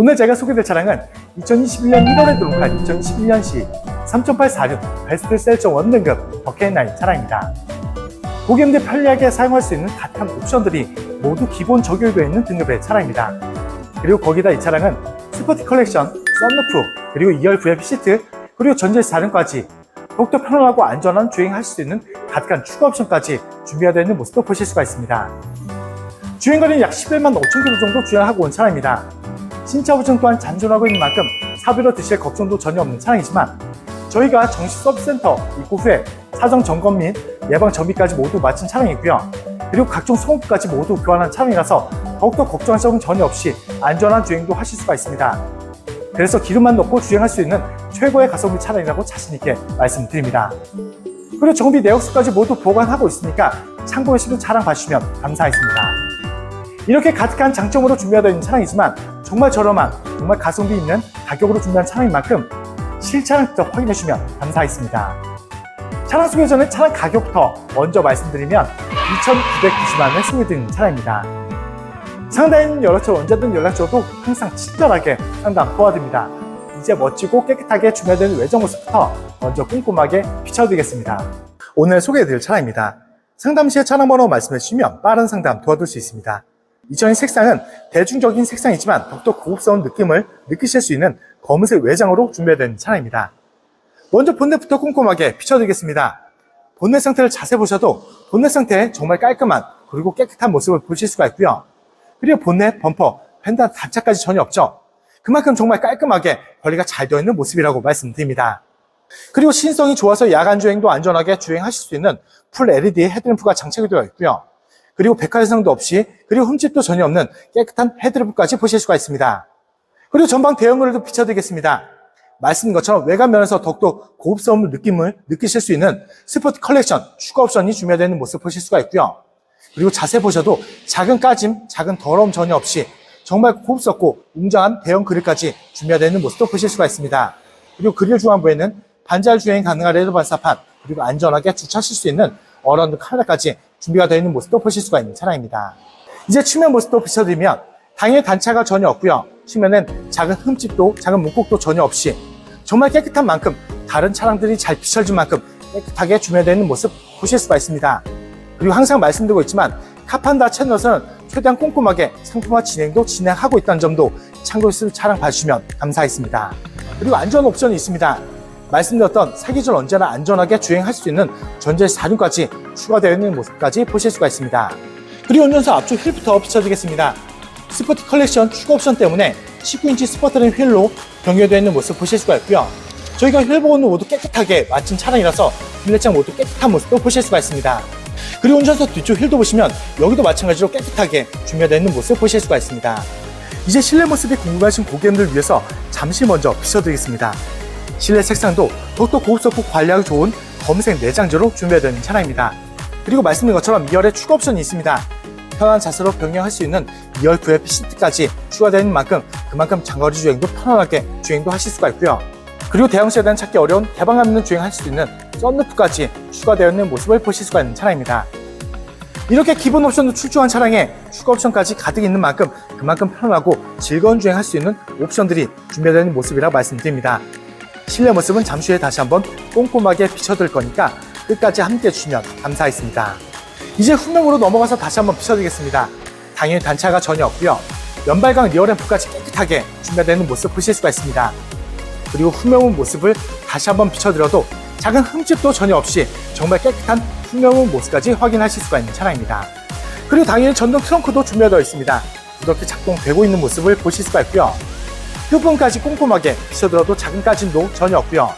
오늘 제가 소개될 차량은 2021년 1월에 등록한 2011년식 3.846 베스트셀저 원등급 버켓9 차량입니다. 고객님들 편리하게 사용할 수 있는 다양한 옵션들이 모두 기본 적용되어 있는 등급의 차량입니다. 그리고 거기다 이 차량은 스포티 컬렉션, 썬루프, 그리고 2열 VIP 시트, 그리고 전자의 사륜까지 더욱더 편안하고 안전한 주행할 수 있는 다양한 추가 옵션까지 준비가 되어 있는 모습도 보실 수가 있습니다. 주행거리는 약 11만 5천 킬로 정도 주행하고 온 차량입니다. 신차 보증 또한 잔존하고 있는 만큼 사비로 드실 걱정도 전혀 없는 차량이지만 저희가 정식 서비스 센터 입고 후에 사정 점검 및 예방 정비까지 모두 마친 차량이고요. 그리고 각종 소음까지 모두 교환한 차량이라서 더욱더 걱정할 점은 전혀 없이 안전한 주행도 하실 수가 있습니다. 그래서 기름만 넣고 주행할 수 있는 최고의 가성비 차량이라고 자신있게 말씀드립니다. 그리고 정비 내역서까지 모두 보관하고 있으니까 참고하시고 차량 봐주시면 감사하겠습니다. 이렇게 가득한 장점으로 준비되어 있는 차량이지만 정말 저렴한 정말 가성비 있는 가격으로 준비한 차량인 만큼 실차량 직접 확인해 주시면 감사하겠습니다. 차량 소개 전에 차량 가격부터 먼저 말씀드리면 2,990만 원에 소개드리는 차량입니다. 상담인 연락처 언제든 연락 줘도 항상 친절하게 상담 도와드립니다. 이제 멋지고 깨끗하게 준비된 외장 모습부터 먼저 꼼꼼하게 비춰드리겠습니다. 오늘 소개해드릴 차량입니다. 상담 시에 차량 번호 말씀해 주시면 빠른 상담 도와줄 수 있습니다. 이전의 색상은 대중적인 색상이지만 더욱더 고급스러운 느낌을 느끼실 수 있는 검은색 외장으로 준비된 차량입니다. 먼저 본넷부터 꼼꼼하게 비춰드리겠습니다. 본넷 상태를 자세히 보셔도 본넷 상태에 정말 깔끔한 그리고 깨끗한 모습을 보실 수가 있고요. 그리고 본넷, 범퍼, 펜다 단차까지 전혀 없죠. 그만큼 정말 깔끔하게 관리가 잘 되어 있는 모습이라고 말씀드립니다. 그리고 신성이 좋아서 야간 주행도 안전하게 주행하실 수 있는 풀 LED 헤드램프가 장착이 되어 있고요. 그리고 백화점상도 없이 그리고 흠집도 전혀 없는 깨끗한 헤드램프까지 보실 수가 있습니다. 그리고 전방 대형으로도 비춰드리겠습니다. 말씀드린 것처럼 외관 면에서 더욱더 고급스러운 느낌을 느끼실 수 있는 스포트 컬렉션 추가 옵션이 준비되어 있는 모습 보실 수가 있고요. 그리고 자세히 보셔도 작은 까짐, 작은 더러움 전혀 없이 정말 고급스럽고 웅장한 대형 그릴까지 준비되어 있는 모습도 보실 수가 있습니다. 그리고 그릴 중앙부에는 반잘 주행 가능한 레드 반사판, 그리고 안전하게 주차하실 수 있는 어라운드 카메라까지 준비가 되어 있는 모습도 보실 수가 있는 차량입니다. 이제 측면 모습도 비춰드리면 당연히 단차가 전혀 없고요. 측면엔 작은 흠집도 작은 문콕도 전혀 없이 정말 깨끗한 만큼 다른 차량들이 잘 비춰질 만큼 깨끗하게 준비되어 있는 모습 보실 수가 있습니다. 그리고 항상 말씀드리고 있지만 카판다 채널에서는 최대한 꼼꼼하게 상품화 진행도 진행하고 있다는 점도 참고해서 차량 봐주시면 감사하겠습니다. 그리고 안전 옵션이 있습니다. 말씀드렸던 전 언제나 안전하게 주행할 수 있는 전자의 사륜까지 추가되어 있는 모습까지 보실 수가 있습니다. 그리고 운전석 앞쪽 휠부터 비춰드리겠습니다. 스포티 컬렉션 추가 옵션 때문에 19인치 스포트링 휠로 변경되어 있는 모습 보실 수가 있고요. 저희가 휠 부분은 모두 깨끗하게 마친 차량이라서 휠내장 모두 깨끗한 모습도 보실 수가 있습니다. 그리고 운전석 뒤쪽 휠도 보시면 여기도 마찬가지로 깨끗하게 준비되어 있는 모습 보실 수가 있습니다. 이제 실내 모습이 궁금하신 고객님들 위해서 잠시 먼저 비춰드리겠습니다. 실내 색상도 더욱더 고급스럽고 관리하기 좋은 검은색 내장재로 준비되어 있는 차량입니다. 그리고 말씀드린 것처럼 2열에 추가 옵션이 있습니다. 편한 자세로 변경할 수 있는 2열 VIP 시트까지 추가되는 만큼 그만큼 장거리 주행도 편안하게 주행도 하실 수가 있고요. 그리고 대형 세단 찾기 어려운 개방감 있는 주행할 수 있는 썬루프까지 추가되어 있는 모습을 보실 수가 있는 차량입니다. 이렇게 기본 옵션도 출중한 차량에 추가 옵션까지 가득 있는 만큼 그만큼 편안하고 즐거운 주행할 수 있는 옵션들이 준비되어 있는 모습이라고 말씀드립니다. 실내 모습은 잠시 후에 다시 한번 꼼꼼하게 비춰드릴 거니까 끝까지 함께 해주시면 감사하겠습니다. 이제 후면으로 넘어가서 다시 한번 비춰드리겠습니다. 당연히 단차가 전혀 없고요. 연발광 리어램프까지 깨끗하게 준비되어 있는 모습 보실 수가 있습니다. 그리고 후면문 모습을 다시 한번 비춰드려도 작은 흠집도 전혀 없이 정말 깨끗한 후면문 모습까지 확인하실 수가 있는 차량입니다. 그리고 당연히 전동 트렁크도 준비되어 있습니다. 이렇게 작동되고 있는 모습을 보실 수가 있고요. 부분까지 꼼꼼하게 비춰들어도 작은 까짐도 전혀 없고요.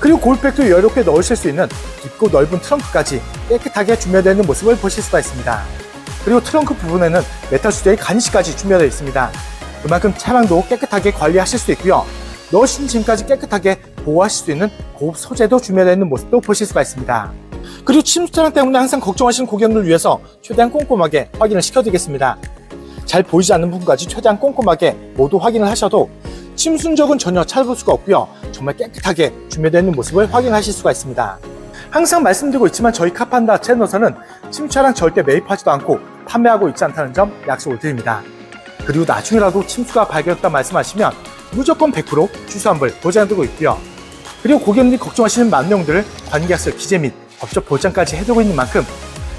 그리고 골백도 여유롭게 넣으실 수 있는 깊고 넓은 트렁크까지 깨끗하게 준비되어 있는 모습을 보실 수가 있습니다. 그리고 트렁크 부분에는 메탈 수제의 간이식까지 준비되어 있습니다. 그만큼 차량도 깨끗하게 관리하실 수 있고요. 넣으신 짐까지 깨끗하게 보호하실 수 있는 고급 소재도 준비되어 있는 모습도 보실 수가 있습니다. 그리고 침수 차량 때문에 항상 걱정하시는 고객님을 위해서 최대한 꼼꼼하게 확인을 시켜드리겠습니다. 잘 보이지 않는 부분까지 최대한 꼼꼼하게 모두 확인을 하셔도 침수 흔적은 전혀 찾아볼 수가 없고요. 정말 깨끗하게 준비되어 있는 모습을 확인하실 수가 있습니다. 항상 말씀드리고 있지만 저희 카판다 채널에서는 침수 차량 절대 매입하지도 않고 판매하고 있지 않다는 점 약속을 드립니다. 그리고 나중에라도 침수가 발견됐다 말씀하시면 무조건 100% 주수환불 보장해두고 있고요. 그리고 고객님들이 걱정하시는 만명들을 관계약서 기재 및 법적 보장까지 해두고 있는 만큼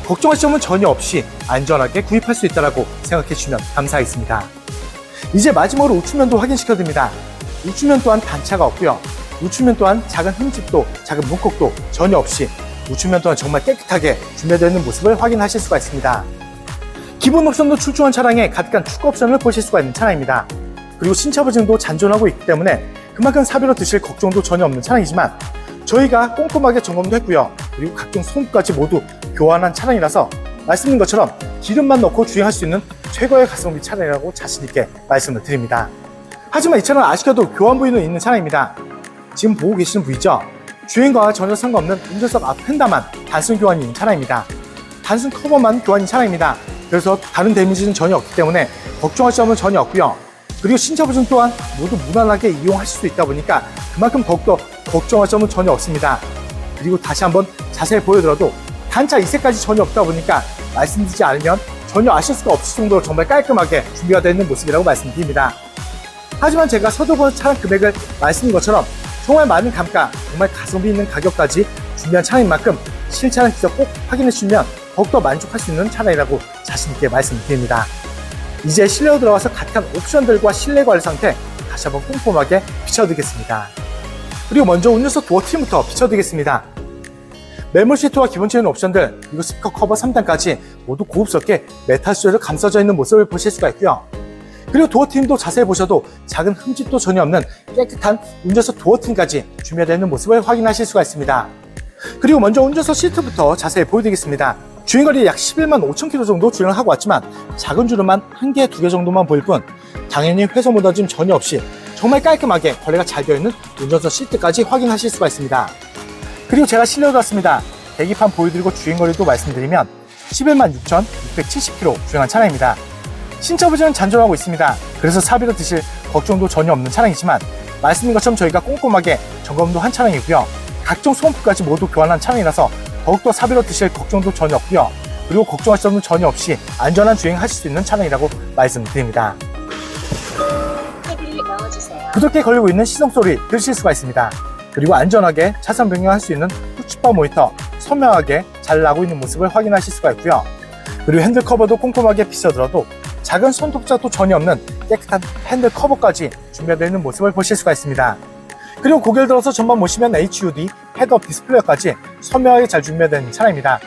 걱정하실 점은 전혀 없이 안전하게 구입할 수 있다고 생각해 주시면 감사하겠습니다. 이제 마지막으로 우측면도 확인시켜 드립니다. 우측면 또한 단차가 없고요. 우측면 또한 작은 흠집도 작은 문콕도 전혀 없이 우측면 또한 정말 깨끗하게 준비되어 있는 모습을 확인하실 수가 있습니다. 기본 옵션도 출중한 차량에 가득한 추가 옵션을 보실 수가 있는 차량입니다. 그리고 신차 보증도 잔존하고 있기 때문에 그만큼 사비로 드실 걱정도 전혀 없는 차량이지만 저희가 꼼꼼하게 점검도 했고요. 그리고 각종 소음까지 모두 교환한 차량이라서 말씀드린 것처럼 기름만 넣고 주행할 수 있는 최고의 가성비 차량이라고 자신있게 말씀을 드립니다. 하지만 이 차량은 아쉽게도 교환 부위는 있는 차량입니다. 지금 보고 계시는 부위죠? 주행과 전혀 상관없는 운전석 앞 펜다만 단순 교환이 있는 차량입니다. 단순 커버만 교환인 차량입니다. 그래서 다른 데미지는 전혀 없기 때문에 걱정할 점은 전혀 없고요. 그리고 신차 보증 또한 모두 무난하게 이용하실 수 있다 보니까 그만큼 더욱더 걱정할 점은 전혀 없습니다. 그리고 다시 한번 자세히 보여드려도 단차 이색까지 전혀 없다 보니까 말씀드리지 않으면 전혀 아실 수가 없을 정도로 정말 깔끔하게 준비가 되어 있는 모습이라고 말씀드립니다. 하지만 제가 서두번 차량 금액을 말씀드린 것처럼 정말 많은 감가, 정말 가성비 있는 가격까지 준비한 차량인 만큼 실차량 직접 꼭 확인해 주시면 더욱더 만족할 수 있는 차량이라고 자신있게 말씀드립니다. 이제 실내로 들어가서 가득한 옵션들과 실내 관리 상태 다시 한번 꼼꼼하게 비춰드리겠습니다. 그리고 먼저 운전석 도어 트림부터 비춰드리겠습니다. 메모 시트와 기본적인 옵션들, 그리고 스피커 커버 3단까지 모두 고급스럽게 메탈 수제로 감싸져 있는 모습을 보실 수가 있고요. 그리고 도어 트림도 자세히 보셔도 작은 흠집도 전혀 없는 깨끗한 운전석 도어 트림까지 준비되어 있는 모습을 확인하실 수가 있습니다. 그리고 먼저 운전석 시트부터 자세히 보여드리겠습니다. 주행거리 약 11만 5천 킬로 정도 주행을 하고 왔지만 작은 주름만 한 개, 두 개 정도만 보일 뿐 당연히 회소 무너짐 전혀 없이 정말 깔끔하게 거래가 잘 되어 있는 운전석 시트까지 확인하실 수가 있습니다. 그리고 제가 실내로 갔습니다. 계기판 보여드리고 주행거리도 말씀드리면 11만 6,670km 주행한 차량입니다. 신차 부지는 잔존하고 있습니다. 그래서 사비로 드실 걱정도 전혀 없는 차량이지만 말씀드린 것처럼 저희가 꼼꼼하게 점검도 한 차량이고요. 각종 소음품까지 모두 교환한 차량이라서 더욱더 사비로 드실 걱정도 전혀 없고요. 그리고 걱정하실 점은 전혀 없이 안전한 주행하실 수 있는 차량이라고 말씀드립니다. 부드럽게 걸리고 있는 시동 소리 들으실 수가 있습니다. 그리고 안전하게 차선 변경할 수 있는 후추바 모니터 선명하게 잘 나고 있는 모습을 확인하실 수가 있고요. 그리고 핸들 커버도 꼼꼼하게 비춰들어도 작은 손톱자도 전혀 없는 깨끗한 핸들 커버까지 준비되어 있는 모습을 보실 수가 있습니다. 그리고 고개를 들어서 전방 보시면 HUD 헤드업 디스플레이까지 선명하게 잘 준비되어 차량입니다.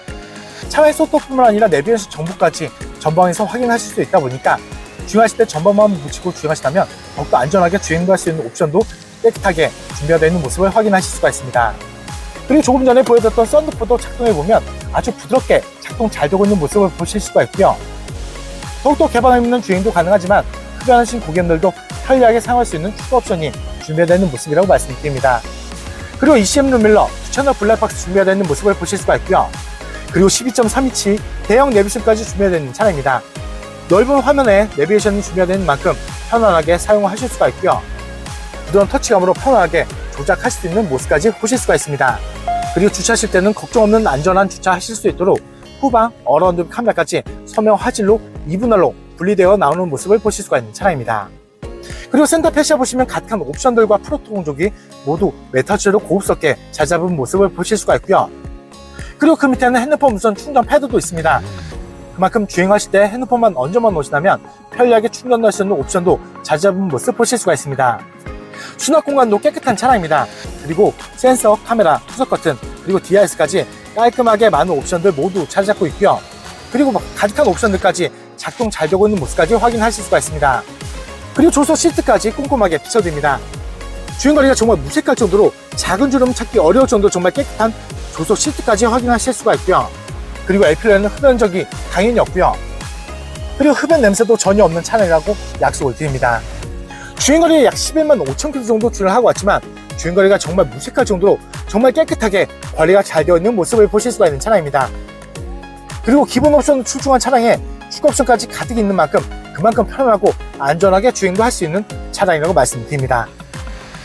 차량의 속도뿐만 아니라 내비게이션 정보까지 전방에서 확인하실 수 있다 보니까 주행하실 때 전방만 묻히고 주행하시다면 더욱더 안전하게 주행도 할수 있는 옵션도 깨끗하게 준비되어 있는 모습을 확인하실 수가 있습니다. 그리고 조금 전에 보여드렸던 썬루프도 작동해보면 아주 부드럽게 작동 잘 되고 있는 모습을 보실 수가 있고요. 더욱더 개방감 있는 주행도 가능하지만 흡연하신 고객님들도 편리하게 사용할 수 있는 추가 옵션이 준비되어 있는 모습이라고 말씀드립니다. 그리고 ECM 룸밀러, 9채널 블랙박스 준비되어 있는 모습을 보실 수가 있고요. 그리고 12.3인치 대형 내비션까지 준비되어 있는 차량입니다. 넓은 화면에 내비게이션이 있는 만큼 편안하게 사용하실 수가 있고요. 부드러운 터치감으로 편안하게 조작하실 수 있는 모습까지 보실 수가 있습니다. 그리고 주차하실 때는 걱정 없는 안전한 주차하실 수 있도록 후방 어라운드 카메라까지 서명 화질로 2분할로 분리되어 나오는 모습을 보실 수가 있는 차량입니다. 그리고 센터 패시아 보시면 가득한 옵션들과 프로토 공조기 모두 메타치로 고급스럽게 잘 잡은 모습을 보실 수가 있고요. 그리고 그 밑에는 핸드폰 무선 충전 패드도 있습니다. 그만큼 주행하실 때 핸드폰만 얹어만 놓으시다면 편리하게 충전할 수 있는 옵션도 잘 잡은 모습 보실 수가 있습니다. 수납 공간도 깨끗한 차량입니다. 그리고 센서, 카메라, 후석 버튼, 그리고 DRS까지 깔끔하게 많은 옵션들 모두 잘 잡고 있고요. 그리고 막 가득한 옵션들까지 작동 잘 되고 있는 모습까지 확인하실 수가 있습니다. 그리고 조수 시트까지 꼼꼼하게 비춰드립니다. 주행거리가 정말 무색할 정도로 작은 주름 찾기 어려울 정도로 정말 깨끗한 조수 시트까지 확인하실 수가 있고요. 그리고 LPL에는 흡연 적이 당연히 없고요. 그리고 흡연 냄새도 전혀 없는 차량이라고 약속을 드립니다. 주행거리에 약 11만 5천 킬로 정도 주행을 하고 왔지만 주행거리가 정말 무색할 정도로 정말 깨끗하게 관리가 잘 되어 있는 모습을 보실 수가 있는 차량입니다. 그리고 기본 옵션 출중한 차량에 추가 옵션까지 가득 있는 만큼 그만큼 편하고 안전하게 주행도 할 수 있는 차량이라고 말씀드립니다.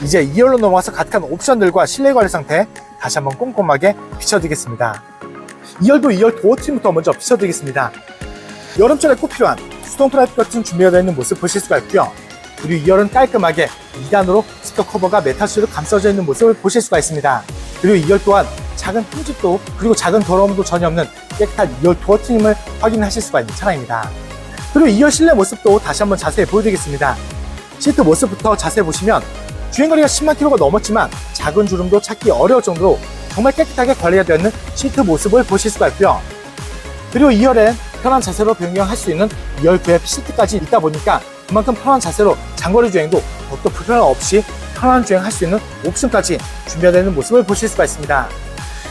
이제 2열로 넘어가서 가득한 옵션들과 실내 관리 상태 다시 한번 꼼꼼하게 비춰드리겠습니다. 2열도 2열 도어 트림부터 먼저 비춰드리겠습니다. 여름철에 꼭 필요한 수동 트라이프 같은 준비가 되어 있는 모습 보실 수가 있고요. 그리고 2열은 깔끔하게 2단으로 스터 커버가 메탈시로 감싸져 있는 모습을 보실 수가 있습니다. 그리고 2열 또한 작은 흠집도 그리고 작은 더러움도 전혀 없는 깨끗한 2열 도어 트림을 확인하실 수가 있는 차량입니다. 그리고 2열 실내 모습도 다시 한번 자세히 보여드리겠습니다. 시트 모습부터 자세히 보시면 주행거리가 10만 킬로가 넘었지만 작은 주름도 찾기 어려울 정도로 정말 깨끗하게 관리가 되어 있는 시트 모습을 보실 수가 있고요. 그리고 2열엔 편한 자세로 변경할 수 있는 2열 VIP 시트까지 있다 보니까 그만큼 편한 자세로 장거리 주행도 더욱더 불편함 없이 편한 주행할 수 있는 옵션까지 준비되어 있는 모습을 보실 수가 있습니다.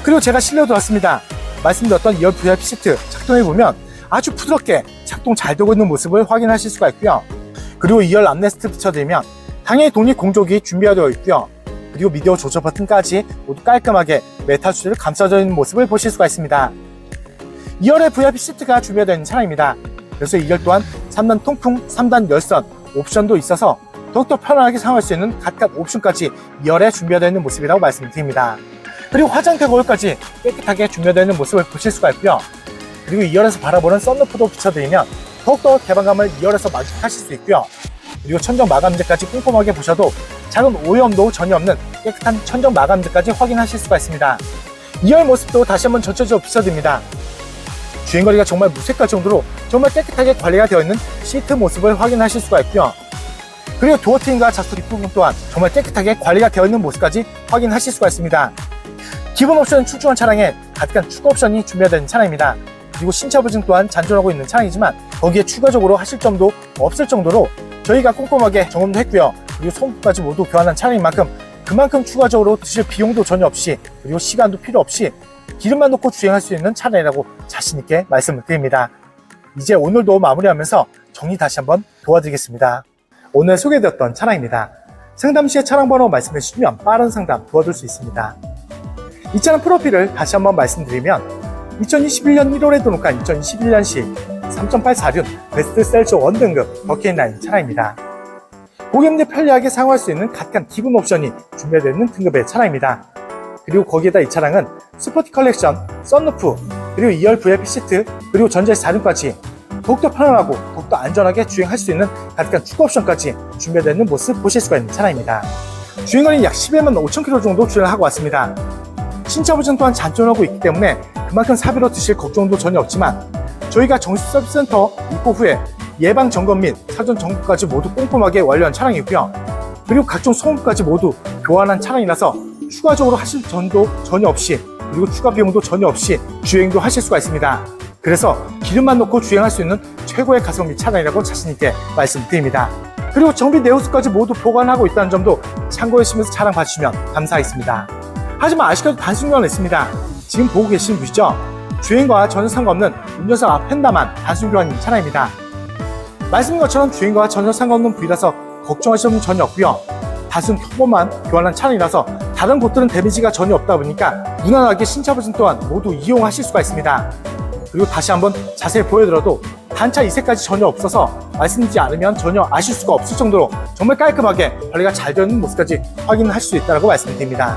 그리고 제가 실내로 들어왔습니다. 말씀드렸던 2열 VIP 시트 작동해보면 아주 부드럽게 작동 잘 되고 있는 모습을 확인하실 수가 있고요. 그리고 2열 암레스트 비춰드리면 당연히 독립 공조기 준비가 되어 있고요. 그리고 미디어 조절 버튼까지 모두 깔끔하게 메탈 수를 감싸져 있는 모습을 보실 수가 있습니다. 2열의 VIP 시트가 있는 차량입니다. 그래서 2열 또한 3단 통풍, 3단 열선 옵션도 있어서 더욱더 편안하게 사용할 수 있는 각각 옵션까지 2열에 준비되어 있는 모습이라고 말씀드립니다. 그리고 화장대 거울까지 깨끗하게 준비되어 있는 모습을 보실 수가 있고요. 그리고 2열에서 바라보는 썬루프도 비춰드리면 더욱더 개방감을 2열에서 만족하실 수 있고요. 그리고 천정 마감재까지 꼼꼼하게 보셔도 작은 오염도 전혀 없는 깨끗한 천정 마감재까지 확인하실 수가 있습니다. 2열 모습도 다시 한번 전체적으로 비춰드립니다. 주행거리가 정말 무색할 정도로 정말 깨끗하게 관리가 되어 있는 시트 모습을 확인하실 수가 있고요. 그리고 도어 트림과 좌석 뒷부분 또한 정말 깨끗하게 관리가 되어 있는 모습까지 확인하실 수가 있습니다. 기본 옵션 출중한 차량에 가득한 추가 옵션이 준비되어 차량입니다. 그리고 신차 보증 또한 잔존하고 있는 차량이지만 거기에 추가적으로 하실 점도 없을 정도로 저희가 꼼꼼하게 점검도 했고요. 그리고 소음까지 모두 교환한 차량인 만큼 그만큼 추가적으로 드실 비용도 전혀 없이 그리고 시간도 필요 없이 기름만 넣고 주행할 수 있는 차량이라고 자신있게 말씀을 드립니다. 이제 오늘도 마무리하면서 정리 다시 한번 도와드리겠습니다. 오늘 소개해드렸던 차량입니다. 상담 시에 차량 번호 말씀해 주시면 빠른 상담 도와줄 수 있습니다. 이 차량 프로필을 다시 한번 말씀드리면 2021년 1월에 등록한 2021년식 3.846 베스트셀저 원등급 버킷라인 차량입니다. 고객님들 편리하게 사용할 수 있는 각각 기본 옵션이 준비되어 있는 등급의 차량입니다. 그리고 거기에다 이 차량은 스포티 컬렉션, 썬루프, 그리고 2열 VIP 시트, 그리고 전자의 4륜까지 더욱더 편안하고 더욱더 안전하게 주행할 수 있는 각각 추가 옵션까지 준비되어 있는 모습 보실 수가 있는 차량입니다. 주행거리 약 11만 5천 킬로 정도 주행을 하고 왔습니다. 신차 보증 또한 잔존하고 있기 때문에 그만큼 사비로 드실 걱정도 전혀 없지만 저희가 정식 서비스 센터 입고 후에 예방 점검 및 사전 점검까지 모두 꼼꼼하게 완료한 차량이고요. 그리고 각종 소음까지 모두 교환한 차량이라서 추가적으로 하실 전도 전혀 없이 그리고 추가 비용도 전혀 없이 주행도 하실 수가 있습니다. 그래서 기름만 넣고 주행할 수 있는 최고의 가성비 차량이라고 자신있게 말씀드립니다. 그리고 정비 내호수까지 모두 보관하고 있다는 점도 참고해 주시면서 차량 봐주시면 감사하겠습니다. 하지만 아쉽게도 단순 교환은 있습니다. 지금 보고 계시는 분이죠? 주행과 전혀 상관없는 운전석 앞 펜다만 단순교환인 차량입니다. 말씀드린 것처럼 주행과 전혀 상관없는 부위라서 걱정하실 분 전혀 없고요. 단순 터보만 교환한 차량이라서 다른 곳들은 데미지가 전혀 없다 보니까 무난하게 신차 버전 또한 모두 이용하실 수가 있습니다. 그리고 다시 한번 자세히 보여드려도 단차 이색까지 전혀 없어서 말씀드리지 않으면 전혀 아실 수가 없을 정도로 정말 깔끔하게 관리가 잘 되어 있는 모습까지 확인할 수 있다고 말씀드립니다.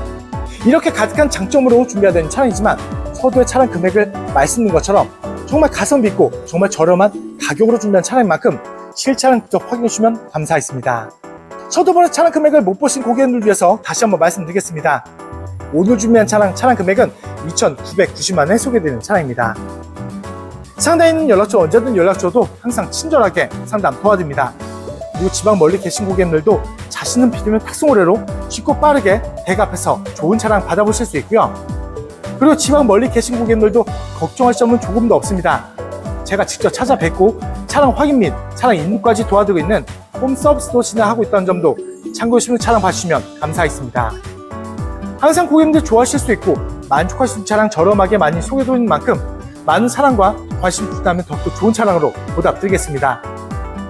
이렇게 가득한 장점으로 준비되는 차량이지만 서두에 차량 금액을 말씀드린 것처럼 정말 가성비 있고 정말 저렴한 가격으로 준비한 차량인 만큼 실차량 직접 확인해 주시면 감사하겠습니다. 서두번에 차량 금액을 못 보신 고객님들 위해서 다시 한번 말씀드리겠습니다. 오늘 준비한 차량 차량 금액은 2,990만 원에 소개되는 차량입니다. 상단에 있는 연락처 언제든 연락 줘도 항상 친절하게 상담 도와드립니다. 그리고 지방 멀리 계신 고객님들도 자신 있는 비대면 탁송 의뢰로 쉽고 빠르게 댁 앞에서 좋은 차량 받아보실 수 있고요. 그리고 지방 멀리 계신 고객님들도 걱정할 점은 조금도 없습니다. 제가 직접 찾아뵙고 차량 확인 및 차량 입문까지 도와드리고 있는 홈 서비스도 진행하고 있다는 점도 참고하시면 차량 봐주시면 감사하겠습니다. 항상 고객님들 좋아하실 수 있고 만족할 수 있는 차량 저렴하게 많이 소개해드리는 만큼 많은 사랑과 관심 부담면 더욱더 좋은 차량으로 보답드리겠습니다.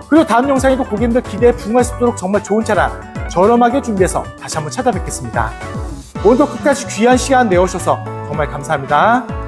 그리고 다음 영상에도 고객님들 기대에 부응할 수 있도록 정말 좋은 차량 저렴하게 준비해서 다시 한번 찾아뵙겠습니다. 오늘도 끝까지 귀한 시간 내어주셔서 정말 감사합니다.